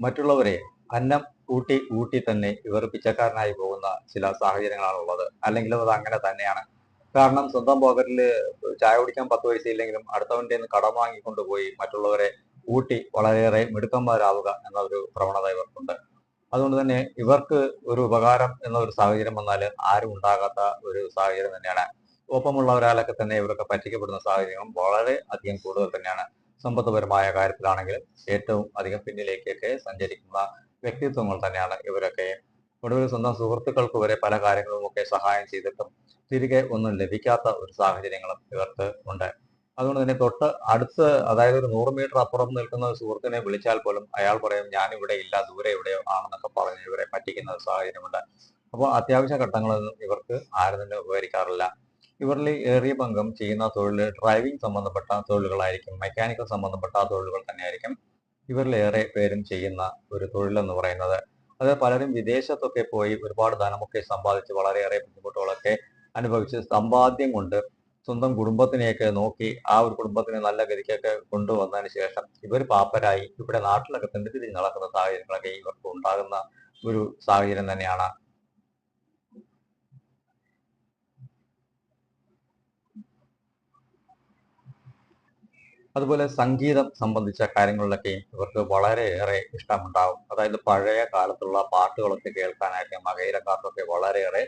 മറ്റുള്ളവരെ അന്നം ഊട്ടി ഊട്ടി തന്നെ ഇവർ പിച്ചക്കാരനായി പോകുന്ന ചില സാഹചര്യങ്ങളാണ് ഉള്ളത് അല്ലെങ്കിൽ അത് അങ്ങനെ തന്നെയാണ്. കാരണം സ്വന്തം പോക്കറ്റിൽ ചായ കുടിക്കാൻ പത്ത് പൈസ ഇല്ലെങ്കിലും അടുത്തവന്റെ നിന്ന് കടം വാങ്ങിക്കൊണ്ട് പോയി മറ്റുള്ളവരെ ഊട്ടി വളരെയേറെ മിടുക്കന്മാരാവുക എന്ന ഒരു പ്രവണത ഇവർക്കുണ്ട്. അതുകൊണ്ട് തന്നെ ഇവർക്ക് ഒരു ഉപകാരം എന്ന ഒരു സാഹചര്യം വന്നാൽ ആരും ഉണ്ടാകാത്ത ഒരു സാഹചര്യം തന്നെയാണ്. ഒപ്പമുള്ളവരാലൊക്കെ തന്നെ ഇവരൊക്കെ പറ്റിക്കപ്പെടുന്ന സാഹചര്യങ്ങളും വളരെ അധികം കൂടുതൽ തന്നെയാണ്. സമ്പത്തുപരമായ കാര്യത്തിലാണെങ്കിലും ഏറ്റവും അധികം പിന്നിലേക്കൊക്കെ സഞ്ചരിക്കുന്ന വ്യക്തിത്വങ്ങൾ തന്നെയാണ് ഇവരൊക്കെ. ഒടുവിൽ സ്വന്തം സുഹൃത്തുക്കൾക്ക് വരെ പല കാര്യങ്ങളും ഒക്കെ സഹായം ചെയ്തിട്ടും തിരികെ ഒന്നും ലഭിക്കാത്ത ഒരു സാഹചര്യങ്ങളും ഇവർക്ക് ഉണ്ട്. അതുകൊണ്ട് തന്നെ തൊട്ട് അടുത്ത് അതായത് ഒരു നൂറ് മീറ്റർ അപ്പുറം നിൽക്കുന്ന ഒരു സുഹൃത്തിനെ വിളിച്ചാൽ പോലും അയാൾ പറയും ഞാൻ ഇവിടെ ഇല്ല ദൂരെ എവിടെയോ ആണെന്നൊക്കെ പറഞ്ഞ് ഇവരെ പറ്റിക്കുന്ന ഒരു സാഹചര്യമുണ്ട്. അപ്പോൾ അത്യാവശ്യ ഘട്ടങ്ങളൊന്നും ഇവർക്ക് ആരും തന്നെ ഉപകരിക്കാറില്ല. ഇവരിൽ ഏറിയ പങ്കും ചെയ്യുന്ന തൊഴിൽ ഡ്രൈവിംഗ് സംബന്ധപ്പെട്ട തൊഴിലുകളായിരിക്കും മെക്കാനിക്കൽ സംബന്ധപ്പെട്ട തൊഴിലുകൾ തന്നെയായിരിക്കും ഇവരിലേറെ പേരും ചെയ്യുന്ന ഒരു തൊഴിലെന്ന് പറയുന്നത്. അത് പലരും വിദേശത്തൊക്കെ പോയി ഒരുപാട് ധനമൊക്കെ സമ്പാദിച്ച് വളരെയേറെ ബുദ്ധിമുട്ടുകളൊക്കെ അനുഭവിച്ച് സമ്പാദ്യം കൊണ്ട് സ്വന്തം കുടുംബത്തിനെയൊക്കെ നോക്കി ആ ഒരു കുടുംബത്തിനെ നല്ല ഗതിക്കൊക്കെ കൊണ്ടുവന്നതിന് ശേഷം ഇവർ പാപ്പരായി. ഇവിടെ നാട്ടിലൊക്കെ തെണ്ടിത്തിരിഞ്ഞ് നടക്കുന്ന സാഹചര്യങ്ങളൊക്കെ ഇവർക്ക് ഉണ്ടാകുന്ന ഒരു സാഹചര്യം തന്നെയാണ് അതുപോലെ സംഗീതം സംബന്ധിച്ച കാര്യങ്ങളിലൊക്കെയും ഇവർക്ക് വളരെയേറെ ഇഷ്ടമുണ്ടാവും. അതായത് പഴയ കാലത്തുള്ള പാട്ടുകളൊക്കെ കേൾക്കാനായിട്ട് മകയിലക്കാർക്കൊക്കെ വളരെയേറെ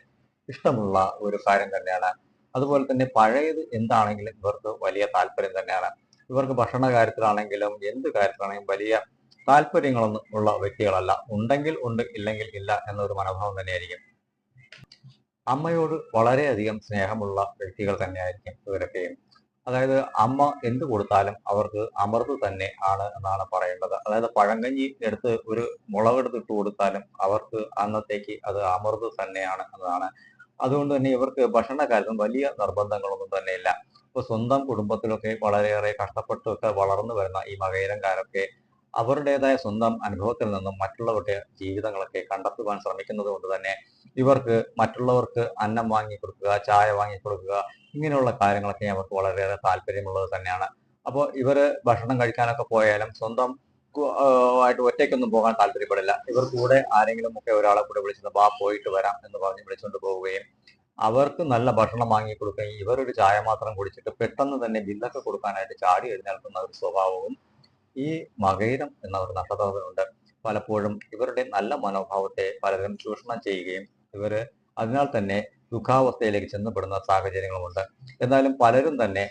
ഇഷ്ടമുള്ള ഒരു കാര്യം തന്നെയാണ്. അതുപോലെ തന്നെ പഴയത് എന്താണെങ്കിലും ഇവർക്ക് വലിയ താല്പര്യം തന്നെയാണ്. ഇവർക്ക് ഭക്ഷണ കാര്യത്തിലാണെങ്കിലും എന്ത് കാര്യത്തിലാണെങ്കിലും വലിയ താല്പര്യങ്ങളൊന്നും ഉള്ള വ്യക്തികളല്ല. ഉണ്ടെങ്കിൽ ഉണ്ട് ഇല്ലെങ്കിൽ ഇല്ല എന്നൊരു മനോഭാവം തന്നെയായിരിക്കും. അമ്മയോട് വളരെയധികം സ്നേഹമുള്ള വ്യക്തികൾ തന്നെയായിരിക്കും ഇവരൊക്കെയും അതായത് അമ്മ എന്ത് കൊടുത്താലും അവർക്ക് അമൃത് തന്നെ ആണ് എന്നാണ് പറയേണ്ടത്. അതായത് പഴങ്കഞ്ഞി എടുത്ത് ഒരു മുളകെടുത്ത് കൊടുത്താലും അവർക്ക് അന്നത്തേക്ക് അത് അമൃത് തന്നെയാണ് എന്നതാണ്. അതുകൊണ്ട് തന്നെ ഇവർക്ക് ഭക്ഷണകാലത്തും വലിയ നിർബന്ധങ്ങളൊന്നും തന്നെയില്ല ഇപ്പൊ സ്വന്തം കുടുംബത്തിലൊക്കെ വളരെയേറെ കഷ്ടപ്പെട്ടൊക്കെ വളർന്നു വരുന്ന ഈ മകയിരംകാരൊക്കെ അവരുടേതായ സ്വന്തം അനുഭവത്തിൽ നിന്നും മറ്റുള്ളവരുടെ ജീവിതങ്ങളൊക്കെ കണ്ടെത്തുവാൻ ശ്രമിക്കുന്നത് കൊണ്ട് തന്നെ ഇവർക്ക് മറ്റുള്ളവർക്ക് അന്നം വാങ്ങി കൊടുക്കുക ചായ വാങ്ങി കൊടുക്കുക ഇങ്ങനെയുള്ള കാര്യങ്ങളൊക്കെ അവർക്ക് വളരെയേറെ താല്പര്യമുള്ളത് തന്നെയാണ്. അപ്പോൾ ഇവർ ഭക്ഷണം കഴിക്കാനൊക്കെ പോയാലും സ്വന്തം ആയിട്ട് ഒറ്റയ്ക്കൊന്നും പോകാൻ താല്പര്യപ്പെടില്ല. ഇവർ കൂടെ ആരെങ്കിലും ഒക്കെ ഒരാളെ കൂടെ വിളിച്ചത് വാ പോയിട്ട് വരാം എന്ന് പറഞ്ഞ് വിളിച്ചുകൊണ്ട് പോവുകയും അവർക്ക് നല്ല ഭക്ഷണം വാങ്ങി കൊടുക്കുകയും ഇവരൊരു ചായ മാത്രം കുടിച്ചിട്ട് പെട്ടെന്ന് തന്നെ ബില്ലൊക്കെ കൊടുക്കാനായിട്ട് ചാടി എഴുന്നേൽക്കുന്ന ഒരു സ്വഭാവവും ഈ മകയിരം എന്ന ഒരു നക്ഷത്രത്തിനുണ്ട് പലപ്പോഴും ഇവരുടെ നല്ല മനോഭാവത്തെ പലരും ചൂഷണം ചെയ്യുകയും ഇവർ അതിനാൽ തന്നെ ദുഃഖാവസ്ഥയിലേക്ക് ചെന്നപ്പെടുന്ന സാഹചര്യങ്ങളുമുണ്ട്. എന്നാലും പലരും തന്നെ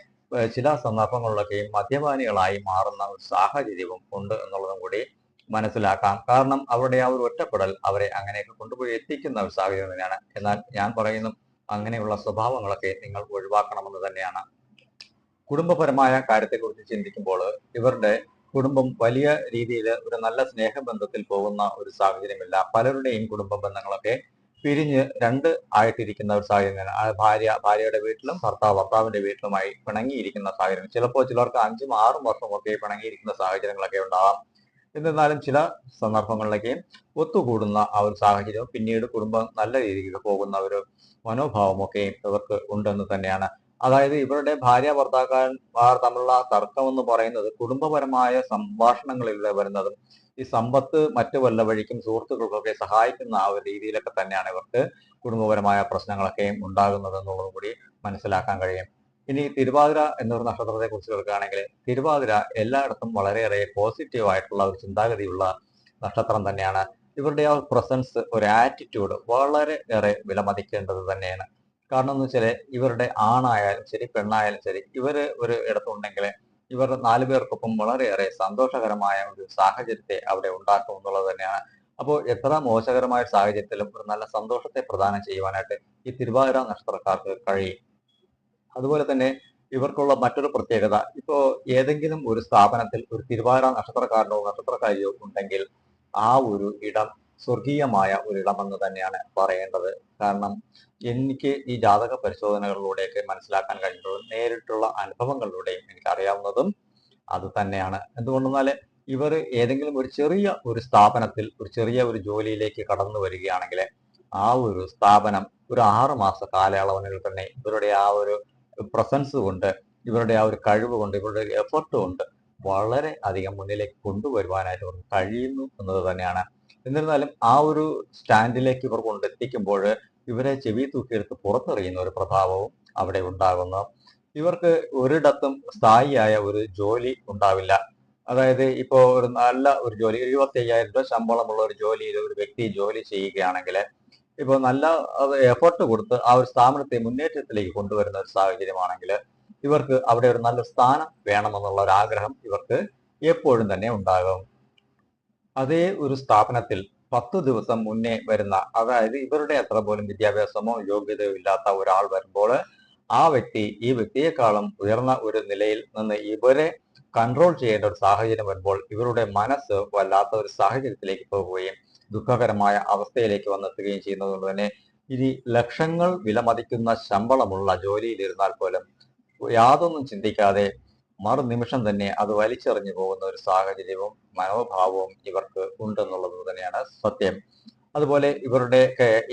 ചില സന്ദർഭങ്ങളിലൊക്കെയും മദ്യപാനികളായി മാറുന്ന ഒരു സാഹചര്യവും ഉണ്ട് എന്നുള്ളതും കൂടി മനസ്സിലാക്കാം. കാരണം അവരുടെ ആ ഒരു ഒറ്റപ്പെടൽ അവരെ അങ്ങനെയൊക്കെ കൊണ്ടുപോയി എത്തിക്കുന്ന ഒരു സാഹചര്യം തന്നെയാണ്. എന്നാൽ ഞാൻ പറയുന്നു അങ്ങനെയുള്ള സ്വഭാവങ്ങളൊക്കെ നിങ്ങൾ ഒഴിവാക്കണമെന്ന് തന്നെയാണ്. കുടുംബപരമായ കാര്യത്തെക്കുറിച്ച് ചിന്തിക്കുമ്പോൾ ഇവരുടെ കുടുംബം വലിയ രീതിയിൽ ഒരു നല്ല സ്നേഹബന്ധത്തിൽ പോകുന്ന ഒരു സാഹചര്യമില്ല. പലരുടെയും കുടുംബ ബന്ധങ്ങളൊക്കെ പിരിഞ്ഞ് രണ്ട് ആയിട്ടിരിക്കുന്ന ഒരു സാഹചര്യം ഭാര്യ ഭാര്യയുടെ വീട്ടിലും ഭർത്താവ് ഭർത്താവിന്റെ വീട്ടിലുമായി പിണങ്ങിയിരിക്കുന്ന സാഹചര്യം. ചിലപ്പോൾ ചിലർക്ക് അഞ്ചും ആറും ഒക്കെ പിണങ്ങിയിരിക്കുന്ന സാഹചര്യങ്ങളൊക്കെ ഉണ്ടാവാം. എന്നിരുന്നാലും ചില സന്ദർഭങ്ങളിലേക്കും ഒത്തുകൂടുന്ന ആ ഒരു സാഹചര്യവും പിന്നീട് കുടുംബം നല്ല രീതിയിൽ പോകുന്ന ഒരു മനോഭാവമൊക്കെ ഇവർക്ക് ഉണ്ടെന്ന് തന്നെയാണ് അതായത് ഇവരുടെ ഭാര്യ ഭർത്താക്കന്മാർ തമ്മിലുള്ള തർക്കം എന്ന് പറയുന്നത് കുടുംബപരമായ സംഭാഷണങ്ങളിലൂടെ വരുന്നതും ഈ സമ്പത്ത് മറ്റു വല്ല വഴിക്കും സുഹൃത്തുക്കൾക്കൊക്കെ സഹായിക്കുന്ന ആ ഒരു രീതിയിലൊക്കെ തന്നെയാണ് ഇവർക്ക് കുടുംബപരമായ പ്രശ്നങ്ങളൊക്കെയും ഉണ്ടാകുന്നത് എന്നുള്ളതും കൂടി മനസ്സിലാക്കാൻ കഴിയും. ഇനി തിരുവാതിര എന്നൊരു നക്ഷത്രത്തെ കുറിച്ച് കേൾക്കുകയാണെങ്കിൽ തിരുവാതിര എല്ലായിടത്തും വളരെയേറെ പോസിറ്റീവ് ആയിട്ടുള്ള ഒരു ചിന്താഗതിയുള്ള നക്ഷത്രം തന്നെയാണ്. ഇവരുടെ ആ പ്രസൻസ് ഒരു ആറ്റിറ്റ്യൂഡ് വളരെ ഏറെ വിലമതിക്കേണ്ടത് തന്നെയാണ്. കാരണം എന്ന് വെച്ചാൽ ഇവരുടെ ആണായാലും ശരി പെണ്ണായാലും ശരി ഇവർ ഒരു ഇടത്തുണ്ടെങ്കിൽ ഇവർ നാലു പേർക്കൊപ്പം വളരെയേറെ സന്തോഷകരമായ ഒരു സാഹചര്യത്തെ അവിടെ ഉണ്ടാക്കും എന്നുള്ളത് തന്നെയാണ്. അപ്പോൾ എത്ര മോശകരമായ സാഹചര്യത്തിലും ഒരു നല്ല സന്തോഷത്തെ പ്രദാനം ചെയ്യുവാനായിട്ട് ഈ തിരുവാതിര നക്ഷത്രക്കാർക്ക് കഴിയും. അതുപോലെ തന്നെ ഇവർക്കുള്ള മറ്റൊരു പ്രത്യേകത ഇപ്പോ ഏതെങ്കിലും ഒരു സ്ഥാപനത്തിൽ ഒരു തിരുവാതിര നക്ഷത്രക്കാരനോ നക്ഷത്രക്കാരിയോ ഉണ്ടെങ്കിൽ ആ ഒരു ഇടം സ്വർഗീയമായ ഒരിടമെന്ന് തന്നെയാണ് പറയേണ്ടത്. കാരണം എനിക്ക് ഈ ജാതക പരിശോധനകളിലൂടെയൊക്കെ മനസ്സിലാക്കാൻ കഴിഞ്ഞിട്ടുള്ളത് നേരിട്ടുള്ള അനുഭവങ്ങളിലൂടെയും എനിക്ക് അറിയാവുന്നതും അത് തന്നെയാണ്. എന്തുകൊണ്ടെന്നാൽ ഇവർ ഏതെങ്കിലും ഒരു ചെറിയ ഒരു സ്ഥാപനത്തിൽ ഒരു ചെറിയ ഒരു ജോലിയിലേക്ക് കടന്നു വരികയാണെങ്കിൽ ആ ഒരു സ്ഥാപനം ഒരു ആറ് മാസ തന്നെ ഇവരുടെ ആ ഒരു പ്രസൻസ് കൊണ്ട് ഇവരുടെ ആ ഒരു കഴിവ് കൊണ്ട് ഇവരുടെ എഫർട്ട് കൊണ്ട് വളരെ അധികം മുന്നിലേക്ക് കൊണ്ടുവരുവാനായിട്ട് കഴിയുന്നു എന്നത് തന്നെയാണ് എന്നിരുന്നാലും ആ ഒരു സ്റ്റാൻഡിലേക്ക് ഇവർ കൊണ്ടെത്തിക്കുമ്പോൾ ഇവരെ ചെവി തൂക്കിയെടുത്ത് പുറത്തെറിയുന്ന ഒരു പ്രഭാവവും അവിടെ ഉണ്ടാകുന്നു. ഇവർക്ക് ഒരിടത്തും സ്ഥായിയായ ഒരു ജോലി ഉണ്ടാവില്ല. അതായത് ഇപ്പോൾ ഒരു നല്ല ഒരു ജോലി എഴുപത്തി അയ്യായിരം രൂപ ശമ്പളമുള്ള ഒരു ജോലിയിൽ ഒരു വ്യക്തി ജോലി ചെയ്യുകയാണെങ്കിൽ ഇപ്പോൾ നല്ല എഫർട്ട് കൊടുത്ത് ആ ഒരു സ്ഥാപനത്തെ മുന്നേറ്റത്തിലേക്ക് കൊണ്ടുവരുന്ന ഒരു സാഹചര്യമാണെങ്കിൽ ഇവർക്ക് അവിടെ ഒരു നല്ല സ്ഥാനം വേണമെന്നുള്ള ഒരു ആഗ്രഹം ഇവർക്ക് എപ്പോഴും തന്നെ ഉണ്ടാകും. അതേ ഒരു സ്ഥാപനത്തിൽ പത്ത് ദിവസം മുന്നേ വരുന്ന അതായത് ഇവരുടെ അത്ര പോലും വിദ്യാഭ്യാസമോ യോഗ്യതയോ ഇല്ലാത്ത ഒരാൾ വരുമ്പോൾ ആ വ്യക്തി ഈ വ്യക്തിയെക്കാളും ഉയർന്ന ഒരു നിലയിൽ നിന്ന് ഇവരെ കൺട്രോൾ ചെയ്യേണ്ട ഒരു സാഹചര്യം വരുമ്പോൾ ഇവരുടെ മനസ്സ് വല്ലാത്ത ഒരു സാഹചര്യത്തിലേക്ക് പോവുകയും ദുഃഖകരമായ അവസ്ഥയിലേക്ക് വന്നെത്തുകയും ചെയ്യുന്നതുകൊണ്ട് തന്നെ ഇനി ലക്ഷങ്ങൾ വിലമതിക്കുന്ന ശമ്പളമുള്ള ജോലിയിലിരുന്നാൽ പോലും യാതൊന്നും ചിന്തിക്കാതെ മറുനിമിഷം തന്നെ അത് വലിച്ചെറിഞ്ഞു പോകുന്ന ഒരു സാഹചര്യവും മനോഭാവവും ഇവർക്ക് ഉണ്ടെന്നുള്ളത് തന്നെയാണ് സത്യം. അതുപോലെ ഇവരുടെ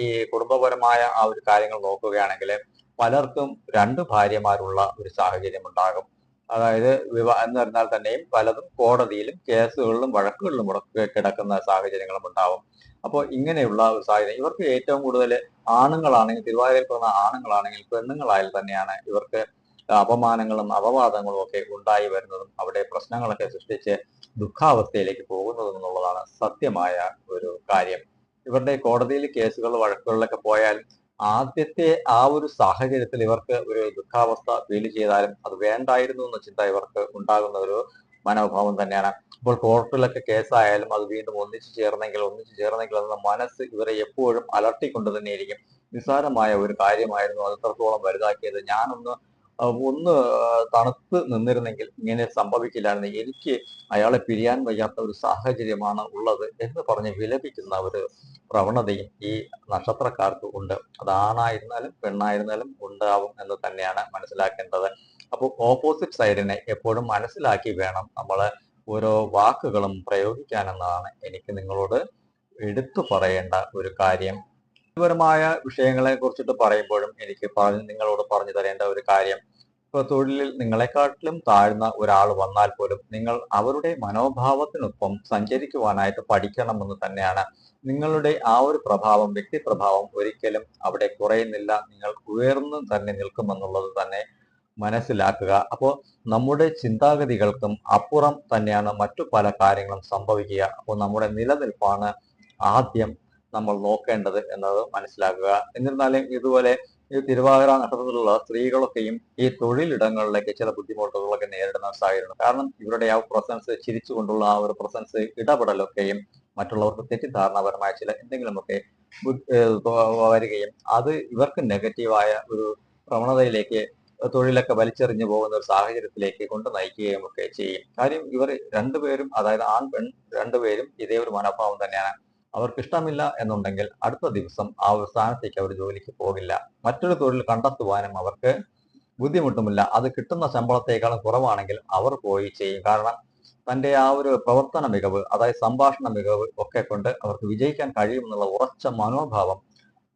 ഈ കുടുംബപരമായ ആ ഒരു കാര്യങ്ങൾ നോക്കുകയാണെങ്കിൽ പലർക്കും രണ്ട് ഭാര്യമാരുള്ള ഒരു സാഹചര്യം ഉണ്ടാകും. അതായത് വിവാഹ എന്ന് പറഞ്ഞാൽ തന്നെയും പലതും കോടതിയിലും കേസുകളിലും വഴക്കുകളിലും കിടക്കുന്ന സാഹചര്യങ്ങളും ഉണ്ടാവും. അപ്പോൾ ഇങ്ങനെയുള്ള ഒരു സാഹചര്യം ഇവർക്ക് ഏറ്റവും കൂടുതൽ ആണുങ്ങളാണെങ്കിൽ തിരുവാതിരയിൽ പോകുന്ന ആണുങ്ങളാണെങ്കിൽ പെണ്ണുങ്ങളായാൽ തന്നെയാണ് ഇവർക്ക് അപമാനങ്ങളും അപവാദങ്ങളും ഒക്കെ ഉണ്ടായി വരുന്നതും അവിടെ പ്രശ്നങ്ങളൊക്കെ സൃഷ്ടിച്ച് ദുഃഖാവസ്ഥയിലേക്ക് പോകുന്നതും എന്നുള്ളതാണ് സത്യമായ ഒരു കാര്യം. ഇവരുടെ കോടതിയിൽ കേസുകൾ വഴക്കുകളിലൊക്കെ പോയാൽ ആദ്യത്തെ ആ ഒരു സാഹചര്യത്തിൽ ഇവർക്ക് ഒരു ദുഃഖാവസ്ഥ ഫീൽ ചെയ്താലും അത് വേണ്ടായിരുന്നു എന്ന ചിന്ത ഇവർക്ക് ഉണ്ടാകുന്ന ഒരു മനോഭാവം തന്നെയാണ്. ഇപ്പോൾ കോർട്ടിലൊക്കെ കേസായാലും അത് വീണ്ടും ഒന്നിച്ചു ചേർന്നെങ്കിൽ ഒന്നിച്ചു ചേർന്നെങ്കിൽ എന്ന മനസ്സ് ഇവരെ എപ്പോഴും അലർട്ടിക്കൊണ്ട് തന്നെയായിരിക്കും നിസ്സാരമായ ഒരു കാര്യമായിരുന്നു അത് എത്രത്തോളം വലുതാക്കിയത്. ഞാനൊന്ന് ഒന്ന് തണുത്ത് നിന്നിരുന്നെങ്കിൽ ഇങ്ങനെ സംഭവിക്കില്ലായിരുന്നു. എനിക്ക് അയാളെ പിരിയാൻ വയ്യാത്ത ഒരു സാഹചര്യമാണ് ഉള്ളത് എന്ന് പറഞ്ഞ് വിലപിക്കുന്ന ഒരു പ്രവണതയും ഈ നക്ഷത്രക്കാർക്ക് ഉണ്ട്. അത് ആണായിരുന്നാലും പെണ്ണായിരുന്നാലും ഉണ്ടാവും എന്ന് തന്നെയാണ് മനസ്സിലാക്കേണ്ടത്. അപ്പോൾ ഓപ്പോസിറ്റ് സൈഡിനെ എപ്പോഴും മനസ്സിലാക്കി വേണം നമ്മൾ ഓരോ വാക്കുകളും പ്രയോഗിക്കാനെന്നതാണ് എനിക്ക് നിങ്ങളോട് എടുത്തു പറയേണ്ട ഒരു കാര്യം. പരമായ വിഷയങ്ങളെ കുറിച്ചിട്ട് പറയുമ്പോഴും എനിക്ക് പറഞ്ഞ് നിങ്ങളോട് പറഞ്ഞു തരേണ്ട ഒരു കാര്യം ഇപ്പൊ തൊഴിലിൽ നിങ്ങളെക്കാട്ടിലും താഴ്ന്ന ഒരാൾ വന്നാൽ പോലും നിങ്ങൾ അവരുടെ മനോഭാവത്തിനൊപ്പം സഞ്ചരിക്കുവാനായിട്ട് പഠിക്കണമെന്ന് തന്നെയാണ് നിങ്ങളുടെ ആ ഒരു പ്രഭാവം വ്യക്തി പ്രഭാവം ഒരിക്കലും അവിടെ കുറയുന്നില്ല. നിങ്ങൾ ഉയർന്നു തന്നെ നിൽക്കുമെന്നുള്ളത് തന്നെ മനസ്സിലാക്കുക. അപ്പോൾ നമ്മുടെ ചിന്താഗതികൾക്കും അപ്പുറം തന്നെയാണ് മറ്റു പല കാര്യങ്ങളും സംഭവിക്കുക. അപ്പോൾ നമ്മുടെ നിലനിൽപ്പാണ് ആദ്യം നമ്മൾ നോക്കേണ്ടത് എന്നത് മനസ്സിലാക്കുക. എന്നിരുന്നാലും ഇതുപോലെ ഈ തിരുവാതിര നക്ഷത്രത്തിലുള്ള സ്ത്രീകളൊക്കെയും ഈ തൊഴിലിടങ്ങളിലേക്ക് ചില ബുദ്ധിമുട്ടുകളൊക്കെ നേരിടുന്ന സാഹചര്യമാണ് കാരണം ഇവരുടെ ആ പ്രസൻസ് ചിരിച്ചുകൊണ്ടുള്ള ആ ഒരു പ്രസൻസ് ഇടപെടലൊക്കെയും മറ്റുള്ളവർക്ക് തെറ്റിദ്ധാരണപരമായ ചില എന്തെങ്കിലുമൊക്കെ വരികയും അത് ഇവർക്ക് നെഗറ്റീവായ ഒരു പ്രവണതയിലേക്ക് തൊഴിലൊക്കെ വലിച്ചെറിഞ്ഞു പോകുന്ന ഒരു സാഹചര്യത്തിലേക്ക് കൊണ്ട് നയിക്കുകയും ഒക്കെ ചെയ്യും. കാര്യം ഇവർ രണ്ടുപേരും അതായത് ആൺ പെൺ രണ്ടുപേരും ഇതേ ഒരു മനോഭാവം തന്നെയാണ് അവർക്ക് ഇഷ്ടമില്ല എന്നുണ്ടെങ്കിൽ അടുത്ത ദിവസം ആ ഒരു സ്ഥാനത്തേക്ക് അവർ ജോലിക്ക് പോകില്ല. മറ്റൊരു തൊഴിൽ കണ്ടെത്തുവാനും അവർക്ക് ബുദ്ധിമുട്ടുമില്ല. അത് കിട്ടുന്ന ശമ്പളത്തേക്കാളും കുറവാണെങ്കിൽ അവർ പോയി ചെയ്യും. കാരണം തന്റെ ആ ഒരു പ്രവർത്തന മികവ് അതായത് സംഭാഷണ മികവ് ഒക്കെ കൊണ്ട് അവർക്ക് വിജയിക്കാൻ കഴിയുമെന്നുള്ള ഉറച്ച മനോഭാവം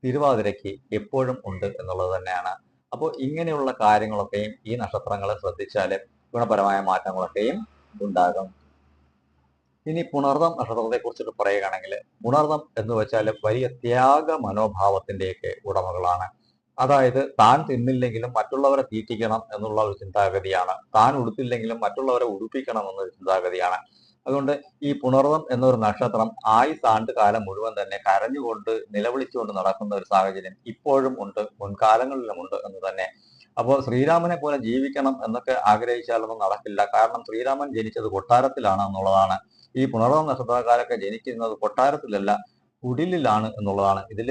തിരുവാതിരയ്ക്ക് എപ്പോഴും ഉണ്ട് എന്നുള്ളത് തന്നെയാണ്. അപ്പോൾ ഇങ്ങനെയുള്ള കാര്യങ്ങളൊക്കെയും ഈ നക്ഷത്രങ്ങളെ ശ്രദ്ധിച്ചാൽ ഗുണപരമായ മാറ്റങ്ങളൊക്കെയും ഉണ്ടാകും. ഇനി പുണർദം നക്ഷത്രത്തെ കുറിച്ചിട്ട് പറയുകയാണെങ്കിൽ പുണർദം എന്ന് വെച്ചാൽ വലിയ ത്യാഗ മനോഭാവത്തിന്റെയൊക്കെ ഉടമകളാണ്. അതായത് താൻ തിന്നില്ലെങ്കിലും മറ്റുള്ളവരെ തീറ്റിക്കണം എന്നുള്ള ഒരു ചിന്താഗതിയാണ്. താൻ ഉടുത്തില്ലെങ്കിലും മറ്റുള്ളവരെ ഉടുപ്പിക്കണം എന്നൊരു ചിന്താഗതിയാണ്. അതുകൊണ്ട് ഈ പുണർദം എന്നൊരു നക്ഷത്രം ആയുസ് ആണ്ട് കാലം മുഴുവൻ തന്നെ കരഞ്ഞുകൊണ്ട് നിലവിളിച്ചുകൊണ്ട് നടക്കുന്ന ഒരു സാഹചര്യം ഇപ്പോഴും ഉണ്ട് മുൻകാലങ്ങളിലും ഉണ്ട് എന്ന് തന്നെ. അപ്പോൾ ശ്രീരാമനെ പോലെ ജീവിക്കണം എന്നൊക്കെ ആഗ്രഹിച്ചാലൊന്നും നടക്കില്ല. കാരണം ശ്രീരാമൻ ജനിച്ചത് കൊട്ടാരത്തിലാണ് എന്നുള്ളതാണ്. ഈ പുണർവം നക്ഷത്രക്കാരൊക്കെ ജനിക്കുന്നത് കൊട്ടാരത്തിലല്ല കുടിലിലാണ് എന്നുള്ളതാണ്. ഇതിൽ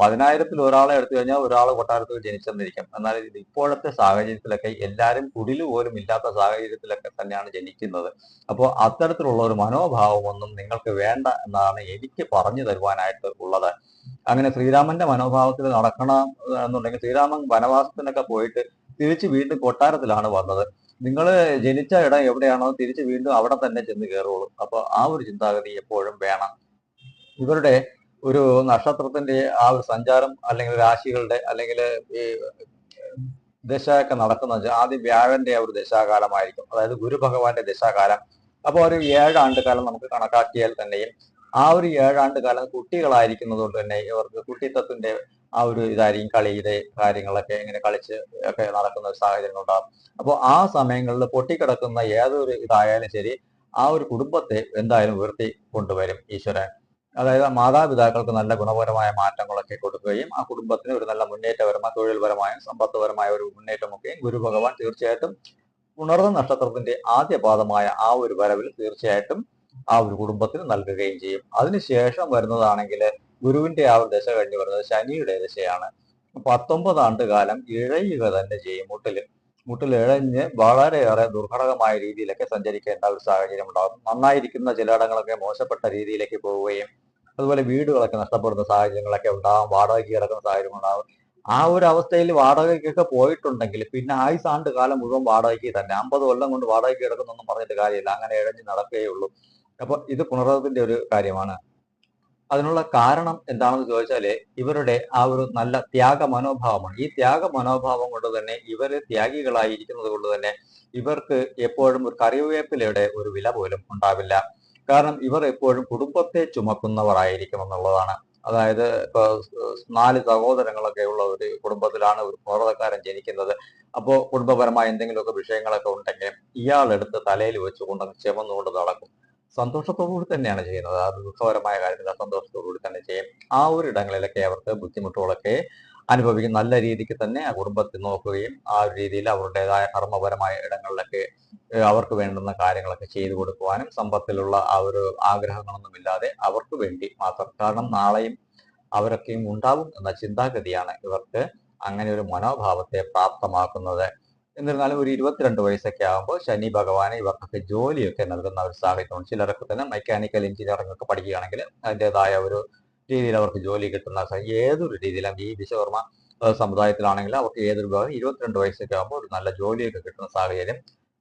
പതിനായിരത്തിൽ ഒരാളെ എടുത്തു കഴിഞ്ഞാൽ ഒരാൾ കൊട്ടാരത്തിൽ ജനിച്ചെന്നിരിക്കും. എന്നാൽ ഇത് ഇപ്പോഴത്തെ സാഹചര്യത്തിലൊക്കെ എല്ലാവരും കുടിൽ പോലും ഇല്ലാത്ത സാഹചര്യത്തിലൊക്കെ തന്നെയാണ് ജനിക്കുന്നത്. അപ്പോൾ അത്തരത്തിലുള്ള ഒരു മനോഭാവമൊന്നും നിങ്ങൾക്ക് വേണ്ട എന്നാണ് എനിക്ക് പറഞ്ഞു തരുവാനായിട്ട് ഉള്ളത്. അങ്ങനെ ശ്രീരാമന്റെ മനോഭാവത്തിൽ നടക്കണം എന്നുണ്ടെങ്കിൽ ശ്രീരാമൻ വനവാസത്തിനൊക്കെ പോയിട്ട് തിരിച്ച് വീണ്ടും കൊട്ടാരത്തിലാണ് വന്നത്. നിങ്ങൾ ജനിച്ച ഇടം എവിടെയാണോ തിരിച്ച് വീണ്ടും അവിടെ തന്നെ ചെന്ന് കയറുള്ളൂ അപ്പോൾ ആ ഒരു ചിന്താഗതി എപ്പോഴും വേണം. ഇവരുടെ ഒരു നക്ഷത്രത്തിന്റെ ആ ഒരു സഞ്ചാരം അല്ലെങ്കിൽ രാശികളുടെ അല്ലെങ്കിൽ ഈ ദശയൊക്കെ നടക്കുന്നത് ആദ്യം വ്യാഴന്റെ ആ ഒരു ദശാകാലമായിരിക്കും. അതായത് ഗുരു ഭഗവാന്റെ ദശാകാലം. അപ്പോൾ ഒരു ഏഴാണ്ട് കാലം നമുക്ക് കണക്കാക്കിയാൽ തന്നെയും ആ ഒരു ഏഴാണ്ട് കാലം കുട്ടികളായിരിക്കുന്നത് കൊണ്ട് തന്നെ ഇവർക്ക് കുട്ടിത്തത്തിന്റെ ആ ഒരു ഇതായിരിക്കും കളിയുടെ കാര്യങ്ങളൊക്കെ ഇങ്ങനെ കളിച്ച് ഒക്കെ നടക്കുന്ന ഒരു സാഹചര്യം ഉണ്ടാകും അപ്പോൾ ആ സമയങ്ങളിൽ പൊട്ടിക്കിടക്കുന്ന ഏതൊരു ഇതായാലും ശരി ആ ഒരു കുടുംബത്തെ എന്തായാലും ഉയർത്തി കൊണ്ടുവരും ഈശ്വരൻ. അതായത് മാതാപിതാക്കൾക്ക് നല്ല ഗുണപരമായ മാറ്റങ്ങളൊക്കെ കൊടുക്കുകയും ആ കുടുംബത്തിന് ഒരു നല്ല മുന്നേറ്റപരമായ തൊഴിൽപരമായും സമ്പത്തുപരമായ ഒരു മുന്നേറ്റമൊക്കെയും ഗുരു ഭഗവാൻ തീർച്ചയായിട്ടും ഉണർന്ന നക്ഷത്രത്തിന്റെ ആദ്യ പാദമായ ആ ഒരു വരവിൽ തീർച്ചയായിട്ടും ആ ഒരു കുടുംബത്തിന് നൽകുകയും ചെയ്യും. അതിനുശേഷം വരുന്നതാണെങ്കിൽ ഗുരുവിന്റെ ആ ഒരു ദശ കഴിഞ്ഞ് വരുന്നത് ശനിയുടെ ദശയാണ്. പത്തൊമ്പത് ആണ്ട് കാലം ഇഴയുക തന്നെ ചെയ്യും മുട്ടിൽ മുട്ടിൽ ഇഴഞ്ഞ് വളരെയേറെ ദുർഘടകമായ രീതിയിലൊക്കെ സഞ്ചരിക്കേണ്ട ഒരു സാഹചര്യം ഉണ്ടാകും. നന്നായിരിക്കുന്ന ചിലയിടങ്ങളൊക്കെ മോശപ്പെട്ട രീതിയിലേക്ക് പോവുകയും അതുപോലെ വീടുകളൊക്കെ നഷ്ടപ്പെടുന്ന സാഹചര്യങ്ങളൊക്കെ ഉണ്ടാകും വാടകയ്ക്ക് കിടക്കുന്ന സാഹചര്യം ഉണ്ടാകും ആ ഒരു അവസ്ഥയിൽ വാടകയ്ക്കൊക്കെ പോയിട്ടുണ്ടെങ്കിൽ പിന്നെ ആയുസാണ്ട് കാലം മുഴുവൻ വാടകയ്ക്ക് തന്നെ. അമ്പത് കൊല്ലം കൊണ്ട് വാടകയ്ക്ക് കിടക്കുന്നൊന്നും പറഞ്ഞിട്ട് കാര്യമില്ല. അങ്ങനെ ഇഴഞ്ഞ് നടക്കുകയുള്ളൂ അപ്പൊ ഇത് പുണർവത്തിന്റെ ഒരു കാര്യമാണ്. അതിനുള്ള കാരണം എന്താണെന്ന് ചോദിച്ചാൽ ഇവരുടെ ആ ഒരു നല്ല ത്യാഗ മനോഭാവമാണ് ഈ ത്യാഗ മനോഭാവം കൊണ്ട് തന്നെ ഇവർ ത്യാഗികളായിരിക്കുന്നത് കൊണ്ട് തന്നെ ഇവർക്ക് എപ്പോഴും ഒരു കറിവേപ്പിലയുടെ ഒരു വില പോലും ഉണ്ടാവില്ല. കാരണം ഇവർ എപ്പോഴും കുടുംബത്തെ ചുമക്കുന്നവരായിരിക്കും എന്നുള്ളതാണ്. അതായത് ഇപ്പൊ നാല് സഹോദരങ്ങളൊക്കെ ഉള്ള ഒരു കുടുംബത്തിലാണ് ഒരു പുറതക്കാരൻ ജനിക്കുന്നത്. അപ്പോൾ കുടുംബപരമായ എന്തെങ്കിലുമൊക്കെ വിഷയങ്ങളൊക്കെ ഉണ്ടെങ്കിൽ ഇയാളെടുത്ത് തലയിൽ വെച്ചുകൊണ്ട് ചുമന്നുകൊണ്ട് നടക്കും. സന്തോഷത്തോടുകൂടി തന്നെയാണ് ചെയ്യുന്നത്. അത് ദുഃഖപരമായ കാര്യത്തിൽ സന്തോഷത്തോടുകൂടി തന്നെ ചെയ്യും. ആ ഒരു ഇടങ്ങളിലൊക്കെ അവർക്ക് ബുദ്ധിമുട്ടുകളൊക്കെ അനുഭവിക്കും. നല്ല രീതിക്ക് തന്നെ ആ കുടുംബത്തെ നോക്കുകയും ആ ഒരു രീതിയിൽ അവരുടേതായ കർമ്മപരമായ ഇടങ്ങളിലൊക്കെ അവർക്ക് വേണ്ടുന്ന കാര്യങ്ങളൊക്കെ ചെയ്തു കൊടുക്കുവാനും സമ്പത്തിലുള്ള ആ ഒരു ആഗ്രഹങ്ങളൊന്നും ഇല്ലാതെ അവർക്ക് വേണ്ടി മാത്രം. കാരണം നാളെയും അവരൊക്കെയും ഉണ്ടാവും എന്ന ചിന്താഗതിയാണ് ഇവർക്ക് അങ്ങനെ ഒരു മനോഭാവത്തെ പ്രാപ്തമാക്കുന്നത്. എന്നിരുന്നാലും ഒരു ഇരുപത്തിരണ്ട് വയസ്സൊക്കെ ആകുമ്പോൾ ശനി ഭഗവാനെ ഇവർക്കൊക്കെ ജോലിയൊക്കെ നൽകുന്ന ഒരു സാഹചര്യമാണ്. ചിലർക്ക് തന്നെ മെക്കാനിക്കൽ എഞ്ചിനീയറിംഗ് ഒക്കെ പഠിക്കുകയാണെങ്കിൽ അതിന്റെതായ ഒരു രീതിയിൽ അവർക്ക് ജോലി കിട്ടുന്ന ഏതൊരു രീതിയിലും ഈ വിശ്വകർമ്മ സമുദായത്തിലാണെങ്കിൽ അവർക്ക് ഏതൊരു ഭാഗം ഇരുപത്തിരണ്ട് വയസ്സൊക്കെ ആകുമ്പോൾ ഒരു നല്ല ജോലിയൊക്കെ കിട്ടുന്ന സാഹചര്യം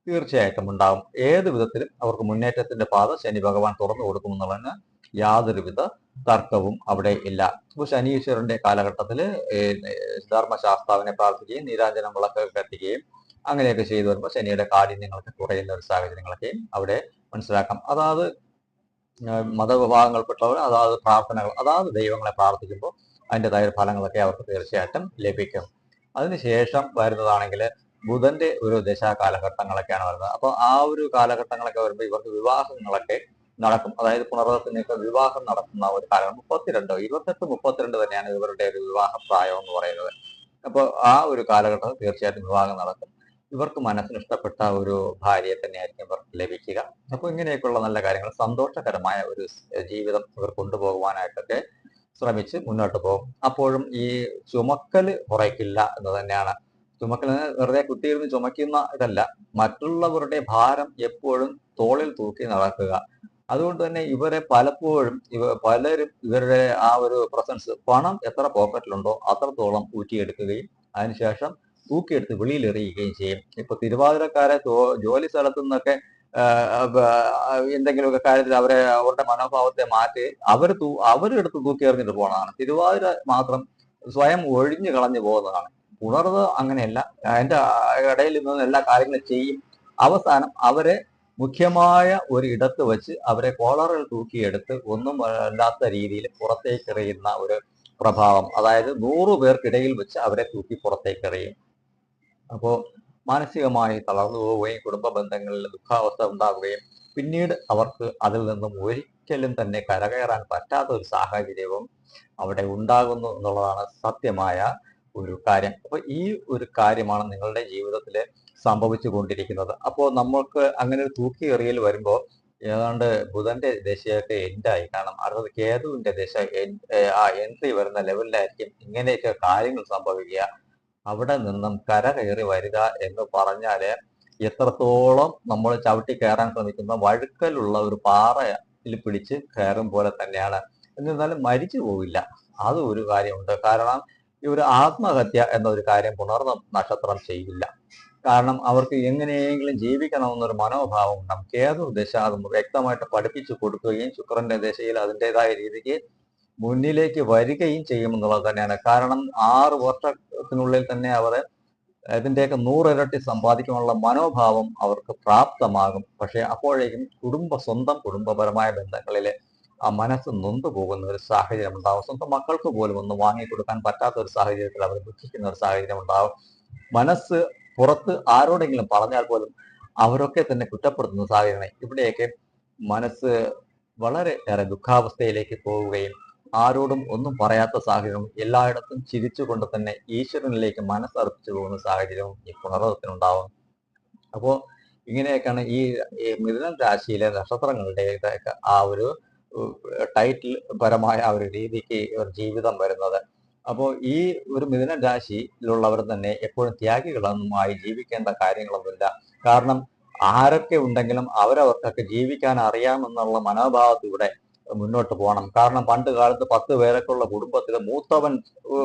തീർച്ചയായിട്ടും ഉണ്ടാകും ഏത് വിധത്തിലും അവർക്ക് മുന്നേറ്റത്തിന്റെ പാത ശനി ഭഗവാൻ തുറന്നു കൊടുക്കുമെന്നുള്ളതിന് യാതൊരുവിധ തർക്കവും അവിടെ ഇല്ല. ഇപ്പൊ ശനീശ്വരന്റെ കാലഘട്ടത്തിൽ ധർമ്മശാസ്താവിനെ പ്രാർത്ഥിക്കുകയും നീരാഞ്ജനം വിളക്ക് കത്തിക്കുകയും അങ്ങനെയൊക്കെ ചെയ്തു വരുമ്പോൾ ശനിയുടെ കാഠിന്യങ്ങളൊക്കെ കുറയുന്ന ഒരു സാഹചര്യങ്ങളൊക്കെയും അവിടെ മനസ്സിലാക്കാം. അതാത് മതവിഭാഗങ്ങൾപ്പെട്ടവർ അതാത് പ്രാർത്ഥനകൾ അതാത് ദൈവങ്ങളെ പ്രാർത്ഥിക്കുമ്പോൾ അതിന്റെതായ ഫലങ്ങളൊക്കെ അവർക്ക് തീർച്ചയായിട്ടും ലഭിക്കും. അതിനുശേഷം വരുന്നതാണെങ്കിൽ ബുധന്റെ ഒരു ദശാ കാലഘട്ടങ്ങളൊക്കെയാണ് വരുന്നത്. അപ്പോൾ ആ ഒരു കാലഘട്ടങ്ങളൊക്കെ വരുമ്പോൾ ഇവർക്ക് വിവാഹങ്ങളൊക്കെ നടക്കും. അതായത് പുനർവത്തിനൊക്കെ വിവാഹം നടത്തുന്ന ഒരു കാലം മുപ്പത്തിരണ്ടോ ഇരുപത്തെട്ട് മുപ്പത്തിരണ്ട് തന്നെയാണ് ഇവരുടെ ഒരു വിവാഹ പ്രായം എന്ന് പറയുന്നത്. അപ്പോൾ ആ ഒരു കാലഘട്ടത്തിൽ തീർച്ചയായിട്ടും വിവാഹം നടക്കും. ഇവർക്ക് മനസ്സിന് ഇഷ്ടപ്പെട്ട ഒരു ഭാര്യയെ തന്നെയായിരിക്കും ഇവർക്ക് ലഭിക്കുക. അപ്പോൾ ഇങ്ങനെയൊക്കെയുള്ള നല്ല കാര്യങ്ങൾ സന്തോഷകരമായ ഒരു ജീവിതം ഇവർ കൊണ്ടുപോകുവാനായിട്ടൊക്കെ ശ്രമിച്ച് മുന്നോട്ട് പോകും. അപ്പോഴും ഈ ചുമക്കൽ കുറയ്ക്കില്ല എന്ന് തന്നെയാണ്. ചുമക്കൽ വെറുതെ കുത്തിയിരുന്ന് ചുമക്കുന്ന ഇതല്ല. മറ്റുള്ളവരുടെ ഭാരം എപ്പോഴും തോളിൽ തൂക്കി നടക്കുക. അതുകൊണ്ട് തന്നെ ഇവരെ പലപ്പോഴും ഇവ പലരും ഇവരുടെ ആ ഒരു പ്രസൻസ് പണം എത്ര പോക്കറ്റിലുണ്ടോ അത്രത്തോളം ഊറ്റിയെടുക്കുകയും അതിനുശേഷം തൂക്കിയെടുത്ത് വെളിയിൽ എറിയുകയും ചെയ്യും. ഇപ്പൊ തിരുവാതിരക്കാരെ ജോലി സ്ഥലത്തു നിന്നൊക്കെ എന്തെങ്കിലുമൊക്കെ കാര്യത്തിൽ അവരെ അവരുടെ മനോഭാവത്തെ മാറ്റി അവർ തൂ അവരെടുത്ത് തൂക്കി എറിഞ്ഞിട്ട് പോകണതാണ് തിരുവാതിര മാത്രം സ്വയം ഒഴിഞ്ഞു കളഞ്ഞു പോകുന്നതാണ്. ഉണർവ് അങ്ങനെയല്ല. അതിന്റെ ഇടയിൽ നിന്ന് എല്ലാ കാര്യങ്ങളും ചെയ്യും. അവസാനം അവരെ മുഖ്യമായ ഒരു ഇടത്ത് വെച്ച് അവരെ കോളറിൽ തൂക്കിയെടുത്ത് ഒന്നും അല്ലാത്ത രീതിയിൽ പുറത്തേക്കെറിയുന്ന ഒരു പ്രഭാവം. അതായത് നൂറു പേർക്കിടയിൽ വെച്ച് അവരെ തൂക്കി പുറത്തേക്ക് എറിയും അപ്പോൾ മാനസികമായി തളർന്നു പോവുകയും കുടുംബ ബന്ധങ്ങളിൽ ദുഃഖാവസ്ഥ ഉണ്ടാവുകയും പിന്നീട് അവർക്ക് അതിൽ നിന്നും ഒരിക്കലും തന്നെ കരകയറാൻ പറ്റാത്ത ഒരു സാഹചര്യവും അവിടെ ഉണ്ടാകുന്നു എന്നുള്ളതാണ് സത്യമായ ഒരു കാര്യം. അപ്പൊ ഈ ഒരു കാര്യമാണ് നിങ്ങളുടെ ജീവിതത്തിൽ സംഭവിച്ചു കൊണ്ടിരിക്കുന്നത് അപ്പോൾ നമ്മൾക്ക് അങ്ങനെ ഒരു തൂക്കി എറിയൽ വരുമ്പോൾ ഏതാണ്ട് ബുധന്റെ ദശയൊക്കെ എൻഡായി കാരണം അടുത്തത് കേതുവിന്റെ ദശ ആ എൻട്രി വരുന്ന ലെവലിലായിരിക്കും ഇങ്ങനെയൊക്കെ കാര്യങ്ങൾ സംഭവിക്കുക. അവിടെ നിന്നും കര കയറി വരിക എന്ന് പറഞ്ഞാൽ എത്രത്തോളം നമ്മൾ ചവിട്ടി കയറാൻ ശ്രമിക്കുന്ന വഴുക്കലുള്ള ഒരു പാറയിൽ പിടിച്ച് കയറും പോലെ തന്നെയാണ്. എന്നിരുന്നാലും മരിച്ചു പോവില്ല. അത് ഒരു കാര്യമുണ്ട്. കാരണം ഈ ഒരു ആത്മഹത്യ എന്നൊരു കാര്യം പുണർന്ന നക്ഷത്രം ചെയ്യില്ല. കാരണം അവർക്ക് എങ്ങനെയെങ്കിലും ജീവിക്കണമെന്നൊരു മനോഭാവം ഉണ്ടാകും കേതു ദശ അത് വ്യക്തമായിട്ട് പഠിപ്പിച്ചു കൊടുക്കുകയും ശുക്രന്റെ ദശയിൽ അതിന്റെതായ രീതിക്ക് മുന്നിലേക്ക് വരികയും ചെയ്യുമെന്നുള്ളത് തന്നെയാണ്. കാരണം ആറ് വർഷത്തിനുള്ളിൽ തന്നെ അവർ ഇതിന്റെയൊക്കെ നൂറിരട്ടി സമ്പാദിക്കാനുള്ള മനോഭാവം അവർക്ക് പ്രാപ്തമാകും. പക്ഷെ അപ്പോഴേക്കും കുടുംബ സ്വന്തം കുടുംബപരമായ ബന്ധങ്ങളിലെ ആ മനസ്സ് നൊന്തു പോകുന്ന ഒരു സാഹചര്യം ഉണ്ടാവും സ്വന്തം മക്കൾക്ക് പോലും ഒന്ന് വാങ്ങിക്കൊടുക്കാൻ പറ്റാത്ത ഒരു സാഹചര്യത്തിൽ അവർ ദുഃഖിക്കുന്ന ഒരു സാഹചര്യം ഉണ്ടാവും മനസ്സ് പുറത്ത് ആരോടെങ്കിലും പറഞ്ഞാൽ പോലും അവരൊക്കെ തന്നെ കുറ്റപ്പെടുത്തുന്ന സാഹചര്യമാണ്. ഇവിടെയൊക്കെ മനസ്സ് വളരെ ഏറെ ദുഃഖാവസ്ഥയിലേക്ക് പോവുകയും ആരോടും ഒന്നും പറയാത്ത സാഹചര്യവും എല്ലായിടത്തും ചിരിച്ചുകൊണ്ട് തന്നെ ഈശ്വരനിലേക്ക് മനസ്സർപ്പിച്ചു പോകുന്ന സാഹചര്യവും ഈ പുണർവത്തിനുണ്ടാവും അപ്പോൾ ഇങ്ങനെയൊക്കെയാണ് ഈ ഈ മിഥുനം രാശിയിലെ നക്ഷത്രങ്ങളുടെ ആ ഒരു ടൈറ്റിൽ പരമായ ആ ഒരു രീതിക്ക് ഒരു ജീവിതം വരുന്നത്. അപ്പോൾ ഈ ഒരു മിഥുന രാശിയിലുള്ളവർ തന്നെ എപ്പോഴും ത്യാഗികളൊന്നുമായി ജീവിക്കേണ്ട കാര്യങ്ങളൊന്നുമില്ല. കാരണം ആരൊക്കെ ഉണ്ടെങ്കിലും അവരവർക്കൊക്കെ ജീവിക്കാൻ അറിയാമെന്നുള്ള മനോഭാവത്തിലൂടെ മുന്നോട്ട് പോകണം. കാരണം പണ്ട് കാലത്ത് പത്ത് പേരൊക്കെയുള്ള കുടുംബത്തിൽ മൂത്തവൻ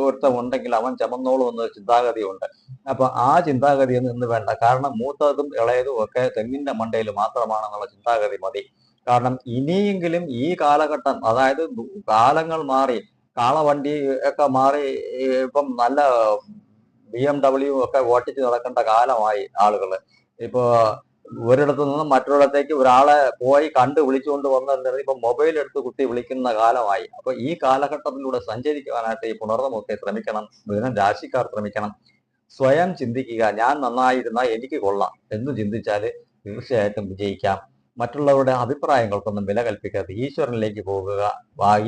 ഒരുത്തൻ ഉണ്ടെങ്കിൽ അവൻ ചമന്നോളും എന്നൊരു ചിന്താഗതിയുണ്ട്. അപ്പൊ ആ ചിന്താഗതി ഇന്ന് വേണ്ട. കാരണം മൂത്തതും ഇളയതും ഒക്കെ തെങ്ങിന്റെ മണ്ടയിൽ മാത്രമാണെന്നുള്ള ചിന്താഗതി മതി. കാരണം ഇനിയെങ്കിലും ഈ കാലഘട്ടം അതായത് കാലങ്ങൾ മാറി കാളവണ്ടി ഒക്കെ മാറി ഇപ്പം നല്ല ബി എം ഡബ്ല്യു ഒക്കെ ഓട്ടിച്ച് നടക്കേണ്ട കാലമായി ആളുകൾ ഇപ്പോ ഒരിടത്തു നിന്ന് മറ്റൊരിടത്തേക്ക് ഒരാളെ പോയി കണ്ട് വിളിച്ചുകൊണ്ട് വന്നിട്ടുണ്ടെങ്കിൽ ഇപ്പൊ മൊബൈൽ എടുത്ത് കുത്തി വിളിക്കുന്ന കാലമായി. അപ്പൊ ഈ കാലഘട്ടത്തിലൂടെ സഞ്ചരിക്കുവാനായിട്ട് ഈ പുണർന്നമൊക്കെ ശ്രമിക്കണം മിഥുനം രാശിക്കാർ ശ്രമിക്കണം. സ്വയം ചിന്തിക്കുക ഞാൻ നന്നായിരുന്ന എനിക്ക് കൊള്ളാം. എന്ന് ചിന്തിച്ചാൽ തീർച്ചയായിട്ടും വിജയിക്കാം. മറ്റുള്ളവരുടെ അഭിപ്രായങ്ങൾക്കൊന്നും വില കൽപ്പിക്കാതെ ഈശ്വരനിലേക്ക് പോകുക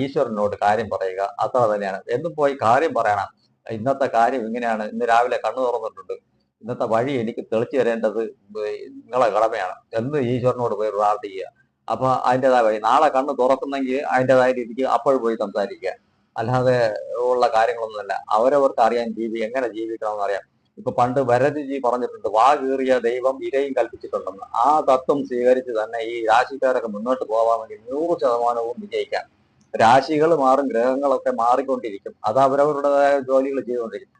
ഈശ്വരനോട് കാര്യം പറയുക അത്ര തന്നെയാണ്. എന്നും പോയി കാര്യം പറയണം. ഇന്നത്തെ കാര്യം ഇങ്ങനെയാണ്. ഇന്ന് രാവിലെ കണ്ണു തുറന്നിട്ടുണ്ട്. ഇന്നത്തെ വഴി എനിക്ക് തെളിച്ചു തരേണ്ടത് നിങ്ങളെ കടമയാണ്. എന്ന് ഈശ്വരനോട് പോയി പ്രാർത്ഥിക്കുക. അപ്പൊ അതിന്റെതായ വഴി. നാളെ കണ്ണ് തുറക്കുന്നെങ്കിൽ അതിന്റെതായ രീതിക്ക് അപ്പോൾ പോയി സംസാരിക്കുക. അല്ലാതെ ഉള്ള കാര്യങ്ങളൊന്നുമല്ല. അവരവർക്ക് അറിയാൻ ജീവി എങ്ങനെ ജീവിക്കണമെന്ന് അറിയാം. ഇപ്പൊ പണ്ട് ഭരതജി പറഞ്ഞിട്ടുണ്ട് വാ കീറിയ ദൈവം ഇരയും കൽപ്പിച്ചിട്ടുണ്ടെന്ന്. ആ തത്വം സ്വീകരിച്ച് തന്നെ ഈ രാശിക്കാരൊക്കെ മുന്നോട്ട് പോകാമെങ്കിൽ നൂറ് ശതമാനവും വിജയിക്കാം. രാശികൾ മാറും ഗ്രഹങ്ങളൊക്കെ മാറിക്കൊണ്ടിരിക്കും. അത് അവരവരുടേതായ ജോലികൾ ചെയ്തുകൊണ്ടിരിക്കും.